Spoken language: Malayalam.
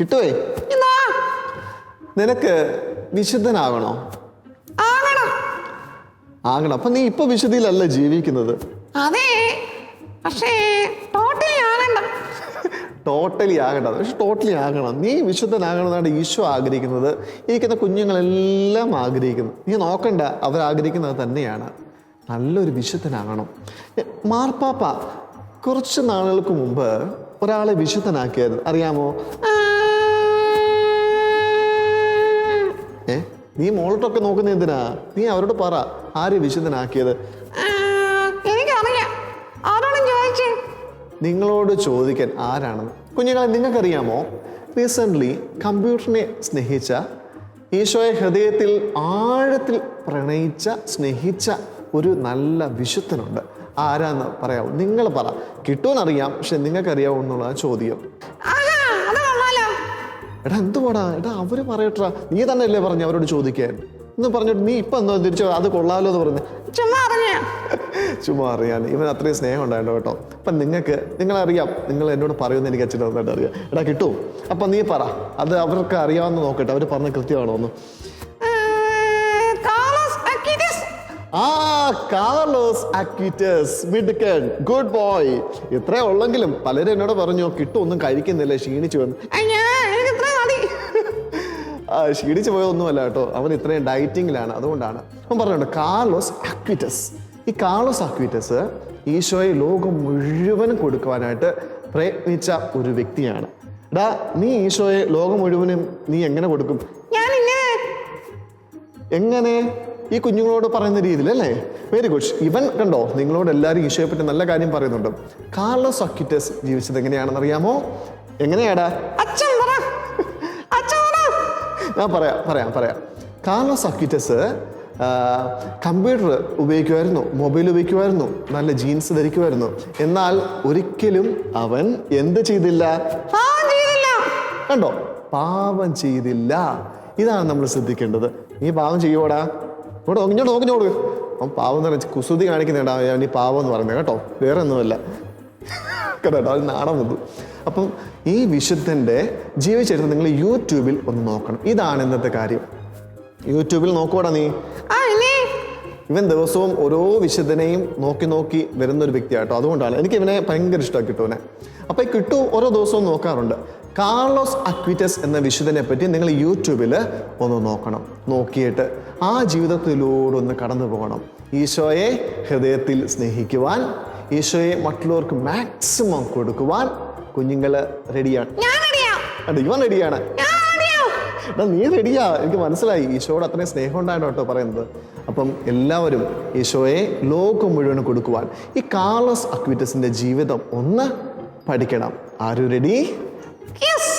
കിട്ടുവേ? നിനക്ക് വിശുദ്ധനാകണോ? ആകണം. അപ്പൊ നീ ഇപ്പൊ വിശുദ്ധിയിലല്ല ജീവിക്കുന്നത്. അതെ. പക്ഷേ ടോട്ടലി ആകണ്ട. ടോട്ടലി ആകണ്ട. പക്ഷെ ടോട്ടലി ആകണം. നീ വിശുദ്ധനാകണമെന്നാണ് ഈശോ ആഗ്രഹിക്കുന്നത്. ഇരിക്കുന്ന കുഞ്ഞുങ്ങളെല്ലാം ആഗ്രഹിക്കുന്നു. നീ നോക്കണ്ട. അവരാഗ്രഹിക്കുന്നത് തന്നെയാണ്. നല്ലൊരു വിശുദ്ധനാകണം. മാർപ്പാപ്പ കുറച്ച് നാളുകൾക്ക് മുമ്പ് ഒരാളെ വിശുദ്ധനാക്കിയായിരുന്നു. അറിയാമോ? ആ, ഏ? നീ മോളോട്ടൊക്കെ നോക്കുന്ന എന്തിനാ? നീ അവരോട് പറ ആര് വിശുദ്ധനാക്കിയത്? നിങ്ങളോട് ചോദിക്കാൻ ആരാണെന്ന്. കുഞ്ഞുങ്ങളെ നിങ്ങൾക്കറിയാമോ? റീസെന്റ്ലി കമ്പ്യൂട്ടറിനെ സ്നേഹിച്ച ഈശോയെ ഹൃദയത്തിൽ ആഴത്തിൽ പ്രണയിച്ച സ്നേഹിച്ച ഒരു നല്ല വിശുദ്ധനുണ്ട്. ആരാന്ന് പറയാമോ നിങ്ങൾ പറ. കിട്ടുമെന്നറിയാം പക്ഷെ നിങ്ങൾക്കറിയാമോ എന്നുള്ള ചോദ്യം. എടാ എന്തുവാടാ? എടാ അവർ പറയട്ടാ നീ തന്നെ അല്ലേ പറഞ്ഞു അവരോട് ചോദിക്കാൻ എന്ന് പറഞ്ഞിട്ട് നീ ഇപ്പൊ എന്തോ തിരിച്ചു അത് കൊള്ളാലോ എന്ന് പറഞ്ഞു. ചുമ്മാ അറിയാൻ ചുമ്മാ അറിയാൻ. ഇവൻ അത്രയും സ്നേഹം ഉണ്ടായിരുന്നു കേട്ടോ. അപ്പം നിങ്ങൾക്ക് നിങ്ങളറിയാം. നിങ്ങൾ എന്നോട് പറയുമെന്ന് എനിക്ക് അച്ഛൻ നന്നായിട്ട് അറിയാം. എടാ കിട്ടും. അപ്പം നീ പറ. അത് അവർക്ക് അറിയാമെന്ന് നോക്കട്ടെ. അവർ പറഞ്ഞ കൃത്യമാണോ അക്വിറ്റസ്. ആ കാർലോസ് അക്വിറ്റസ്. Good boy. ഇത്രേ ഉള്ളെങ്കിലും പലരും എന്നോട് പറഞ്ഞു കിട്ടും ഒന്നും കഴിക്കുന്നില്ല. ക്ഷീണിച്ചു വന്ന്. ക്ഷീണിച്ചു പോയതൊന്നുമല്ല കേട്ടോ. അവൻ ഇത്രയും ഡയറ്റിങ്ങിലാണ്. അതുകൊണ്ടാണ് അവൻ പറഞ്ഞിട്ടുണ്ട് കാർലോസ് അക്വിറ്റസ്. ഈ കാർലോസ് അക്വിറ്റസ് ഈശോയെ ലോകം മുഴുവനും കൊടുക്കുവാനായിട്ട് പ്രയത്നിച്ച ഒരു വ്യക്തിയാണ്. എടാ നീ ഈശോയെ ലോകം മുഴുവനും നീ എങ്ങനെ കൊടുക്കും? ഞാൻ എങ്ങനെ? ഈ കുഞ്ഞുങ്ങളോട് പറയുന്ന രീതിയിൽ അല്ലേ? വെരി ഗുഡ് ഇവൻ കണ്ടോ നിങ്ങളോട് എല്ലാവരും ഈശോയെ പറ്റി നല്ല കാര്യം പറയുന്നുണ്ട്. കാർലോസ് അക്വിറ്റസ് ജീവിച്ചത് എങ്ങനെയാണെന്ന് അറിയാമോ എങ്ങനെയാടാ അച്ഛൻ പറ. ഞാൻ പറയാം പറയാം പറയാം. കാർലോസ് അക്വിറ്റസ് കമ്പ്യൂട്ടർ ഉപയോഗിക്കുമായിരുന്നു മൊബൈൽ ഉപയോഗിക്കുമായിരുന്നു നല്ല ജീൻസ് ധരിക്കുമായിരുന്നു. എന്നാൽ ഒരിക്കലും അവൻ എന്ത് ചെയ്തില്ല? കണ്ടോ? പാപം ചെയ്തില്ല. ഇതാണ് നമ്മൾ ശ്രദ്ധിക്കേണ്ടത്. നീ പാപം ചെയ്യുവോടാ? ഇവിടെ ഇങ്ങോട്ട് നോക്കിഞ്ഞോട് അവൻ പാവം എന്ന് പറഞ്ഞാൽ കുസൃതി കാണിക്കുന്നുണ്ടാവും ഞാൻ ഈ പാവം എന്ന് പറയുന്നത്. കേട്ടോ? വേറെ ഒന്നുമല്ല കേട്ടോ അത് നാണം വന്നു അപ്പം ഈ വിശുദ്ധന്റെ ജീവചരിത്രം നിങ്ങൾ യൂട്യൂബിൽ ഒന്ന് നോക്കണം. ഇതാണ് ഇന്നത്തെ കാര്യം. യൂട്യൂബിൽ നോക്കൂടാ നീ. ഇവൻ ദിവസവും ഓരോ വിശുദ്ധനെയും നോക്കി നോക്കി വരുന്ന ഒരു വ്യക്തിയാട്ടോ. അതുകൊണ്ടാണ് എനിക്ക് ഇവനെ ഭയങ്കര ഇഷ്ടമാണ് കിട്ടുവനെ. അപ്പോൾ ഈ കിട്ടു ഓരോ ദിവസവും നോക്കാറുണ്ട്. കാർലോസ് അക്വിറ്റസ് എന്ന വിശുദ്ധനെ പറ്റി നിങ്ങൾ യൂട്യൂബിൽ ഒന്ന് നോക്കണം. നോക്കിയിട്ട് ആ ജീവിതത്തിലൂടെ ഒന്ന് കടന്നു പോകണം. ഈശോയെ ഹൃദയത്തിൽ സ്നേഹിക്കുവാൻ ഈശോയെ മറ്റുള്ളവർക്ക് മാക്സിമം കൊടുക്കുവാൻ കുഞ്ഞുങ്ങൾ റെഡിയാണ് ഞാൻ റെഡിയാണ് നീ റെഡിയാ എനിക്ക് മനസ്സിലായി. ഈശോയോട് അത്രയും സ്നേഹം ഉണ്ടായിട്ടോ കേട്ടോ പറയുന്നത്. അപ്പം എല്ലാവരും ഈശോയെ ലോകം മുഴുവൻ കൊടുക്കുവാൻ ഈ കാർലോസ് അക്വിറ്റസിന്റെ ജീവിതം ഒന്ന് പഠിക്കണം. ആരു റെഡി യെസ്